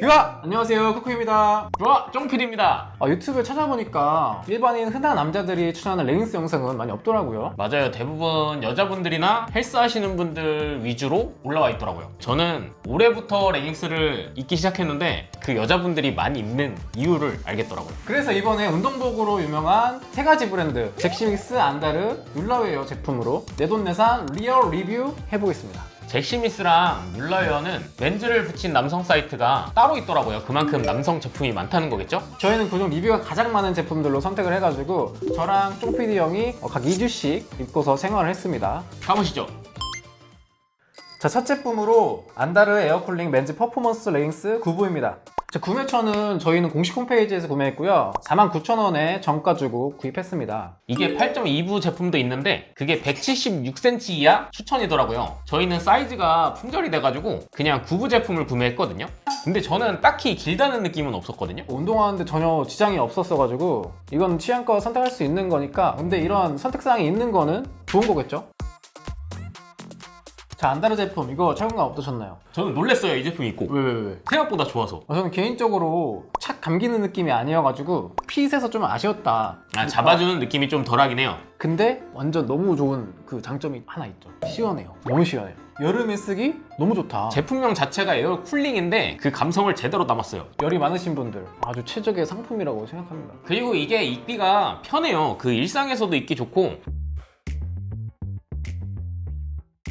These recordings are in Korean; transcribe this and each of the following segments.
뷰아! 안녕하세요 쿠쿠입니다 좋아, 쫑필입니다. 아, 유튜브에 찾아보니까 일반인 흔한 남자들이 추천하는 레깅스 영상은 많이 없더라고요 맞아요. 대부분 여자분들이나 헬스 하시는 분들 위주로 올라와 있더라고요. 저는 올해부터 레깅스를 입기 시작했는데 그 여자분들이 많이 입는 이유를 알겠더라고요. 그래서 이번에 운동복으로 유명한 세 가지 브랜드 잭시믹스, 안다르, 율라웨어 제품으로 내돈내산 리얼 리뷰 해보겠습니다 잭시미스랑 뮬라웨어는 렌즈를 붙인 남성 사이트가 따로 있더라고요. 그만큼 남성 제품이 많다는 거겠죠? 저희는 그중 리뷰가 가장 많은 제품들로 선택을 해가지고 저랑 쫑PD 형이 어, 각 2주씩 입고서 생활을 했습니다 가보시죠. 자, 첫 제품으로 안다르 에어쿨링 맨즈 퍼포먼스 레깅스 9부입니다. 자, 구매처는 저희는 공식 홈페이지에서 구매했고요. 49,000원에 정가 주고 구입했습니다. 이게 8.2부 제품도 있는데 그게 176cm 이하 추천이더라고요. 저희는 사이즈가 품절이 돼가지고 그냥 9부 제품을 구매했거든요. 근데 저는 딱히 길다는 느낌은 없었거든요. 운동하는데 전혀 지장이 없었어가지고 이건 취향껏 선택할 수 있는 거니까 근데 이런 선택사항이 있는 거는 좋은 거겠죠? 자, 안다르 제품 이거 착용감 어떠셨나요? 저는 놀랬어요 이 제품 입고 왜, 왜, 왜? 생각보다 좋아서 어, 저는 개인적으로 착 감기는 느낌이 아니어가지고 핏에서 좀 아쉬웠다. 아, 잡아주는 느낌이 좀 덜하긴 해요. 근데 완전 너무 좋은 그 장점이 하나 있죠. 시원해요. 너무 시원해요. 여름에 쓰기 너무 좋다. 제품명 자체가 에어 쿨링인데 그 감성을 제대로 담았어요. 열이 많으신 분들 아주 최적의 상품이라고 생각합니다. 그리고 이게 입기가 편해요. 그 일상에서도 입기 좋고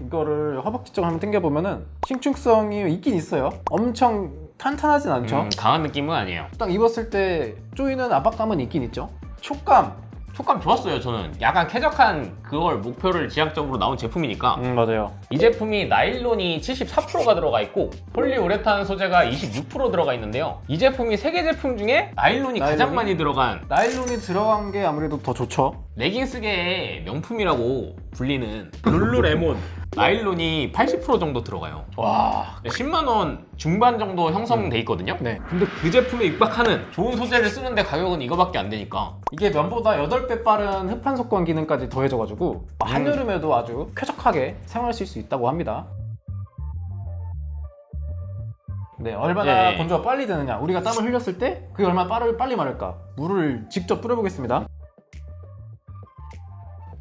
이거를 허벅지 쪽 한번 당겨보면은 신축성이 있긴 있어요. 엄청 탄탄하진 않죠. 음, 강한 느낌은 아니에요. 딱 입었을 때 쪼이는 압박감은 있긴 있죠. 촉감. 촉감 좋았어요 저는. 약간 쾌적한 그걸 목표를 지향적으로 나온 제품이니까 음 맞아요. 이 제품이 나일론이 74%가 들어가 있고 폴리우레탄 소재가 26% 들어가 있는데요. 이 제품이 세 개 제품 중에 나일론이 가장 나일론이? 많이 들어간 나일론이 들어간 게 아무래도 더 좋죠. 레깅스계의 명품이라고 불리는 룰루레몬 나일론이 80% 정도 들어가요. 와. 10만 원 중반 정도 형성돼 있거든요. 네. 근데 그 제품에 육박하는 좋은 소재를 쓰는데 가격은 이거밖에 안 되니까 이게 면보다 8배 빠른 흡판 속건 기능까지 더해져가지고 한여름에도 아주 쾌적하게 사용하실 수 있다고 합니다. 네, 얼마나 예. 건조가 빨리 되느냐. 우리가 땀을 흘렸을 때 그게 얼마나 빠르, 빨리 마를까. 물을 직접 뿌려보겠습니다.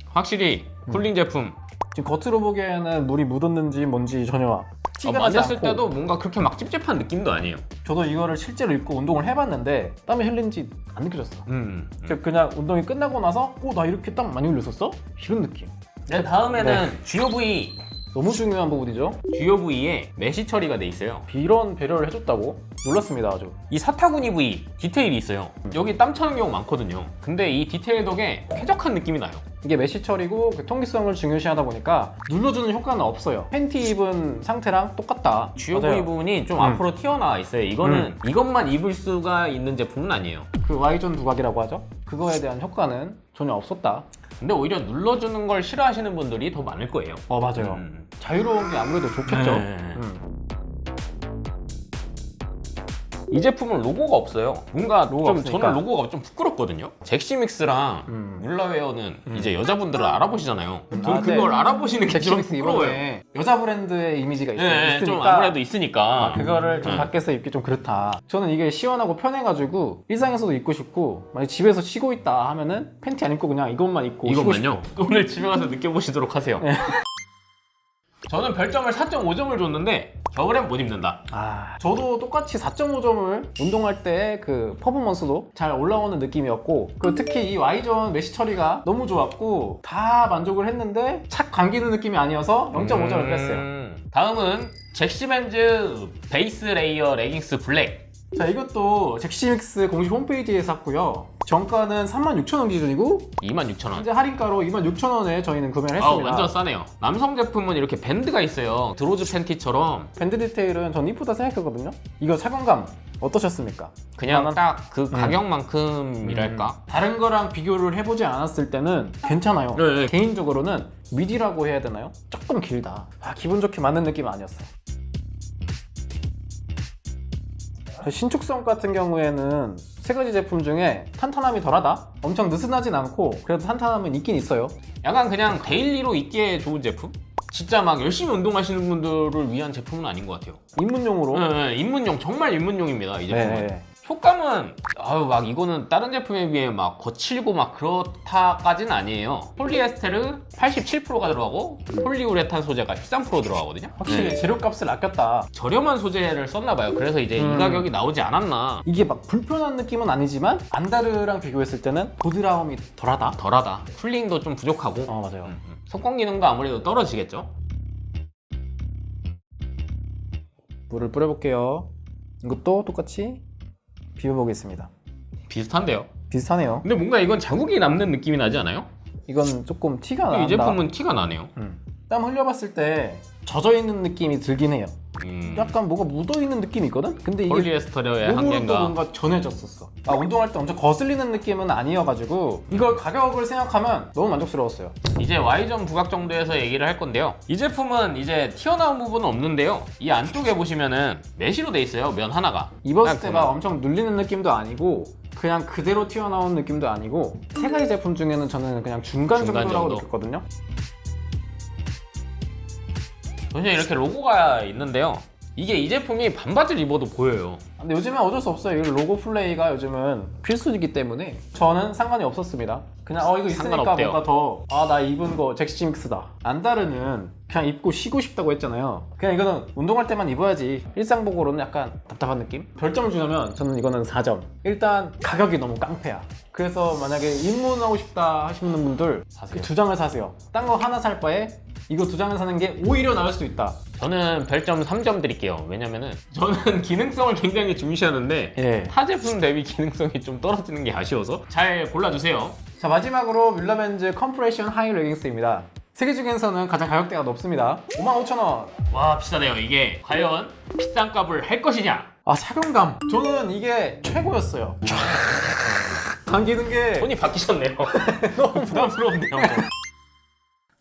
확실히 쿨링 제품 지금 겉으로 보기에는 물이 묻었는지 뭔지 전혀 어, 티가 나지 맞았을 않고 때도 뭔가 그렇게 막 찝찝한 느낌도 아니에요. 저도 이거를 실제로 입고 운동을 해봤는데 땀이 흘린지 안 느껴졌어. 음. 그냥- 그냥 운동이 끝나고 나서 어, 나 이렇게 땀 많이 흘렸었어? 이런 느낌. 네, 다음에는 주요 부위 너무 중요한 부분이죠. 주요 부위에 메시 처리가 돼 있어요. 이런 배려를 해줬다고 놀랐습니다 아주. 이 사타구니 부위 디테일이 있어요. 여기 땀 차는 경우 많거든요. 근데 이 디테일 덕에 쾌적한 느낌이 나요. 이게 메시 처리고 그 통기성을 중요시하다 보니까 눌러주는 효과는 없어요. 팬티 입은 상태랑 똑같다. 주요 맞아요. 부위 부분이 좀 음. 앞으로 튀어나와 있어요. 이거는 이것만 입을 수가 있는 제품은 아니에요. 그 Y존 두각이라고 하죠. 그거에 대한 효과는 전혀 없었다. 근데 오히려 눌러주는 걸 싫어하시는 분들이 더 많을 거예요. 어 맞아요. 음. 자유로운 게 아무래도 좋겠죠. 네. 음. 이 제품은 로고가 없어요. 뭔가 로고가 좀 없으니까. 저는 로고가 좀 부끄럽거든요. 잭시믹스랑 음. 뮬라웨어는 이제 여자분들을 알아보시잖아요. 저는 아, 네. 그걸 알아보시는 게 좀 잭시믹스 부끄러워요. 이번에 여자 브랜드의 이미지가 있, 예, 예, 있으니까 좀 아무래도 있으니까. 아, 그거를 좀 네. 밖에서 입기 좀 그렇다. 저는 이게 시원하고 편해가지고 일상에서도 입고 싶고 만약 집에서 쉬고 있다 하면은 팬티 안 입고 그냥 이것만 입고 쉬고 이것만요. 오늘 집에 가서 느껴보시도록 하세요. 네. 저는 별점을 4.5점을 줬는데 겨울엔 못 입는다. 아, 저도 똑같이 4.5점을 운동할 때 그 퍼포먼스도 잘 올라오는 느낌이었고 그 특히 이 Y존 메시 처리가 너무 좋았고 다 만족을 했는데 착 감기는 느낌이 아니어서 0.5점을 뺐어요. 음, 다음은 잭시맨즈 베이스 레이어 레깅스 블랙. 자 이것도 잭시믹스 공식 홈페이지에 샀고요. 정가는 36,000원 기준이고 26,000원. 현재 할인가로 26,000원에 저희는 구매를 아, 했습니다. 완전 싸네요. 남성 제품은 이렇게 밴드가 있어요. 드로즈 팬티처럼 밴드 디테일은 전 이쁘다 생각했거든요. 이거 착용감 어떠셨습니까? 그냥 나는- 딱 그 가격만큼이랄까. 다른 거랑 비교를 해보지 않았을 때는 괜찮아요. 네, 네. 개인적으로는 미디라고 해야 되나요? 조금 길다. 아, 기분 좋게 맞는 느낌 은 아니었어요. 신축성 같은 경우에는 세 가지 제품 중에 탄탄함이 덜하다? 엄청 느슨하진 않고 그래도 탄탄함은 있긴 있어요. 약간 그냥 데일리로 입기에 좋은 제품? 진짜 막 열심히 운동하시는 분들을 위한 제품은 아닌 것 같아요. 입문용으로. 네, 네, 입문용 정말 입문용입니다 이 제품은. 네. 효과는 아유 막 이거는 다른 제품에 비해 막 거칠고 막 그렇다까지는 아니에요. 폴리에스테르 87%가 들어가고 폴리우레탄 소재가 13% 들어가거든요. 확실히 네. 재료값을 아꼈다. 저렴한 소재를 썼나 봐요. 그래서 이제 음. 이 가격이 나오지 않았나. 이게 막 불편한 느낌은 아니지만 안다르랑 비교했을 때는 보드라움이 덜하다. 덜하다. 쿨링도 좀 부족하고 어 맞아요. 음, 음. 속공 기능도 아무래도 떨어지겠죠. 물을 뿌려볼게요. 이것도 똑같이 비벼보겠습니다. 비슷한데요. 비슷하네요. 근데 뭔가 이건 자국이 남는 느낌이 나지 않아요? 이건 조금 티가 난다. 이 제품은 티가 나네요. 음. 땀 흘려봤을 때 젖어 있는 느낌이 들긴 해요. 음, 약간 뭐가 묻어 있는 느낌이 있거든. 근데 이게 폴리에스테르의 몸으로 또 한계인가? 뭔가 전해졌었어. 아 운동할 때 엄청 거슬리는 느낌은 아니어가지고 이걸 가격을 생각하면 너무 만족스러웠어요. 이제 Y점 부각 정도에서 얘기를 할 건데요. 이 제품은 이제 튀어나온 부분은 없는데요. 이 안쪽에 보시면은 메시로 돼 있어요. 면 하나가. 입었을 딱때 막. 엄청 눌리는 느낌도 아니고 그냥 그대로 튀어나온 느낌도 아니고 세 가지 제품 중에는 저는 그냥 중간, 중간 정도라고 정도. 느꼈거든요. 그냥 이렇게 로고가 있는데요. 이게 이 제품이 반바지를 입어도 보여요. 근데 요즘엔 어쩔 수 없어요. 이 로고 플레이가 요즘은 필수이기 때문에 저는 상관이 없었습니다. 그냥 어 이거 있으니까 상관없대요. 뭔가 더 아 나 입은 거 잭시믹스다. 안다르는 그냥 입고 쉬고 싶다고 했잖아요. 그냥 이거는 운동할 때만 입어야지. 일상복으로는 약간 답답한 느낌? 별점을 주자면 저는 이거는 4점. 일단 가격이 너무 깡패야. 그래서 만약에 입문하고 싶다 하시는 분들 사세요. 두 장을 사세요. 딴 거 하나 살 바에 이거 두 장을 사는 게 오히려 나을 수도 있다. 저는 별점 3점 드릴게요. 왜냐면은 저는 기능성을 굉장히 중시하는데 예. 타 제품 대비 기능성이 좀 떨어지는 게 아쉬워서 잘 골라주세요. 자 마지막으로 뮬라벤즈 컴프레션 하이 레깅스입니다. 세계 중에서는 가장 가격대가 높습니다. 55,000원. 와 비싸네요. 이게 과연 비싼 값을 할 것이냐? 아 착용감. 저는 이게 최고였어요. 쫙 당기는 게. 손이 바뀌셨네요. 너무 부담스러운데요.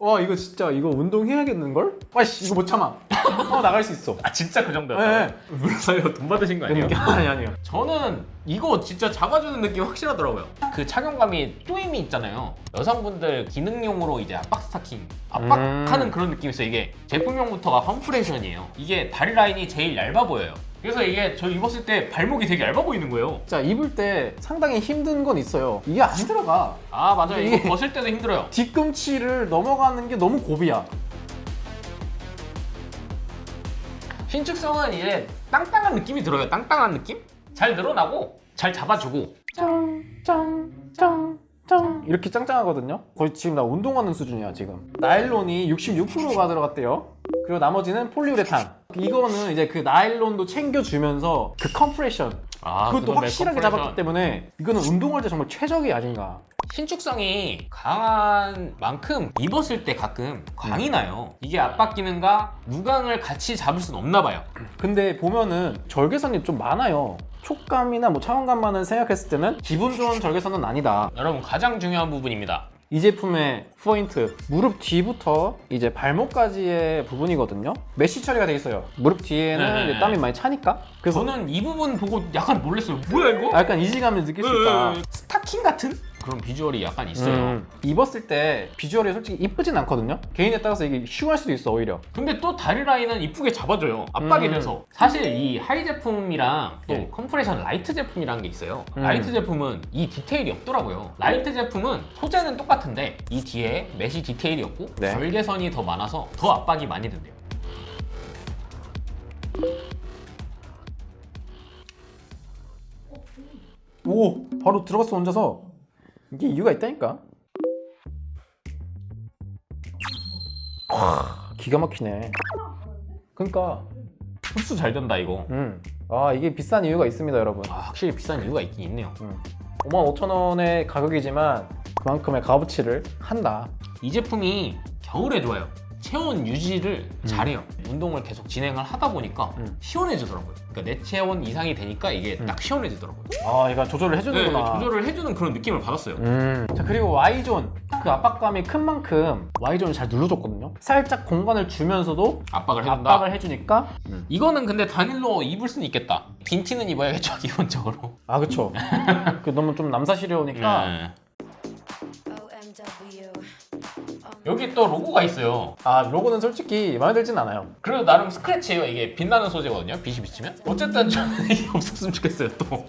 와 이거 진짜 이거 운동해야겠는 걸? 와씨 이거 못 참아. 어 나갈 수 있어. 아 진짜 그 정도였어요? 네. 물어요. 돈 받으신 거 아니에요? 아니 아니요. 저는 이거 진짜 잡아주는 느낌 확실하더라고요. 그 착용감이 쪼임이 있잖아요. 여성분들 기능용으로 이제 압박 스타킹, 압박하는 음. 그런 느낌이 있어요. 이게 제품명부터가 컴프레션이에요. 이게 다리 라인이 제일 얇아 보여요. 그래서 이게 저 입었을 때 발목이 되게 얇아 보이는 거예요. 자 입을 때 상당히 힘든 건 있어요. 이게 안 들어가. 아 맞아요. 이게- 이거 벗을 때도 힘들어요. 뒤꿈치를 넘어가는 게 너무 고비야. 신축성은 이제 땅땅한 느낌이 들어요. 땅땅한 느낌? 잘 늘어나고 잘 잡아주고 짱짱짱짱 이렇게 짱짱하거든요. 거의 지금 나 운동하는 수준이야 지금. 나일론이 66%가 들어갔대요. 그리고 나머지는 폴리우레탄. 이거는 이제 그 나일론도 챙겨주면서 그 컴프레션 아, 그것도 그놈의 확실하게 컴프레션. 잡았기 때문에 이거는 운동할 때 정말 최적이 아닌가. 신축성이 강한 만큼 입었을 때 가끔 광이 나요. 이게 압박 기능과 무광을 같이 잡을 수는 없나 봐요. 근데 보면은 절개선이 좀 많아요. 촉감이나 뭐 차원감만을 생각했을 때는 기분 좋은 절개선은 아니다. 여러분 가장 중요한 부분입니다. 이 제품의 포인트 무릎 뒤부터 이제 발목까지의 부분이거든요. 메쉬 처리가 돼 있어요. 무릎 뒤에는 네네네. 이제 땀이 많이 차니까. 그래서 저는 이 부분 보고 약간 놀랐어요. 뭐야 이거? 아, 약간 이질감을 느낄 수 있다. 스타킹 같은 그런 비주얼이 약간 있어요. 음, 입었을 때 비주얼이 솔직히 이쁘진 않거든요. 개인에 따라서 이게 흉할 수도 있어 오히려. 근데 또 다리 라인은 이쁘게 잡아줘요. 압박이 음. 돼서. 사실 이 하이 제품이랑 또 예. 컴프레션 라이트 제품이라는 게 있어요. 음. 라이트 제품은 이 디테일이 없더라고요. 라이트 제품은 소재는 똑같은데 이 뒤에 메시 디테일이 없고 네. 절개선이 더 많아서 더 압박이 많이 된대요. 오 바로 들어갔어 혼자서. 이게 이유가 있다니까. 와, 기가 막히네. 그러니까. 흡수 잘 된다 이거. 음. 아 이게 비싼 이유가 있습니다 여러분. 아, 확실히 비싼 이유가 있긴 있네요. 55,000원의 가격이지만 그만큼의 값어치를 한다. 이 제품이 겨울에 좋아요. 체온 유지를 잘해요. 운동을 계속 진행을 하다 보니까 음. 시원해지더라고요. 그러니까 내 체온 이상이 되니까 이게 음. 딱 시원해지더라고요. 아, 얘가 조절을 네, 해주는구나. 조절을 해주는 그런 느낌을 받았어요. 음. 자 그리고 Y존 그 압박감이 큰 만큼 Y존을 잘 눌러줬거든요. 살짝 공간을 주면서도 압박을 해준다. 압박을 해주니까 이거는 근데 단일로 입을 수는 있겠다. 긴 티는 입어야겠죠, 기본적으로. 아 그쵸. 그 너무 좀 남사시려우니까 네. 여기 또 로고가 있어요. 아 로고는 솔직히 마음에 들진 않아요. 그리고 나름 스크래치예요. 이게 빛나는 소재거든요. 빛이 비치면. 어쨌든 저는 이게 없었으면 좋겠어요. 또.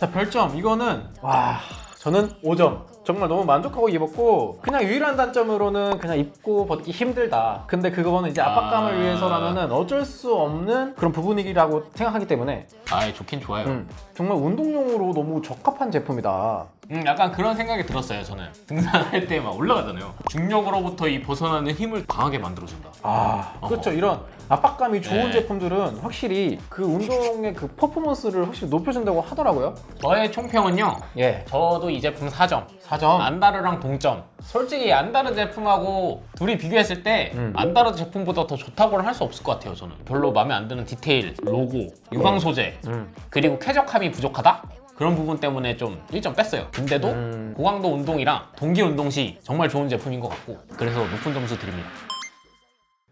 자 별점 이거는 와 저는 5점 정말 너무 만족하고 입었고 그냥 유일한 단점으로는 그냥 입고 벗기 힘들다 근데 그거는 이제 압박감을 아. 위해서라면은 어쩔 수 없는 그런 부분이라고 생각하기 때문에 아, 좋긴 좋아요. 음, 정말 운동용으로 너무 적합한 제품이다 음, 약간 그런 생각이 들었어요. 저는 등산할 때 막 올라가잖아요. 중력으로부터 이 벗어나는 힘을 강하게 만들어준다. 아 어허. 그렇죠 이런 압박감이 좋은 네. 제품들은 확실히 그 운동의 그 퍼포먼스를 확실히 높여준다고 하더라고요 저의 총평은요. 예 저도 이 제품 4점. 4점 안다르랑 동점. 솔직히 안다르 제품하고 둘이 비교했을 때 음. 안다르 제품보다 더 좋다고는 할 수 없을 것 같아요. 저는 별로 마음에 안 드는 디테일, 로고, 유광 소재, 음. 그리고 쾌적함이 부족하다. 그런 부분 때문에 좀 1점 뺐어요. 근데도 음. 고강도 운동이랑 동기 운동 시 정말 좋은 제품인 것 같고 그래서 높은 점수 드립니다.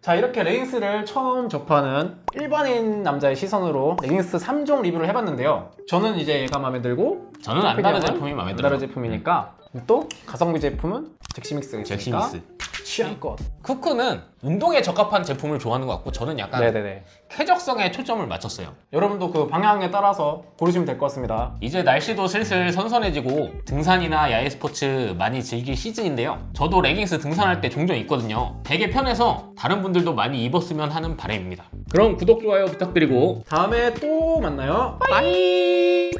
자 이렇게 레깅스를 처음 접하는 일반인 남자의 시선으로 레깅스 3종 리뷰를 해봤는데요 저는 이제 얘가 마음에 들고 저는 안다르 제품이 마음에 들어요. 안다르 제품이니까 또 가성비 제품은 잭시믹스가 있으니까 잭시미스. 취향껏 쿠크는 운동에 적합한 제품을 좋아하는 것 같고 저는 약간 네네네 쾌적성에 초점을 맞췄어요. 여러분도 그 방향에 따라서 고르시면 될 것 같습니다 이제 날씨도 슬슬 선선해지고 등산이나 야외 스포츠 많이 즐길 시즌인데요. 저도 레깅스 등산할 때 종종 입거든요. 되게 편해서 다른 분들도 많이 입었으면 하는 바람입니다. 그럼 구독, 좋아요 부탁드리고 다음에 또 만나요 빠이!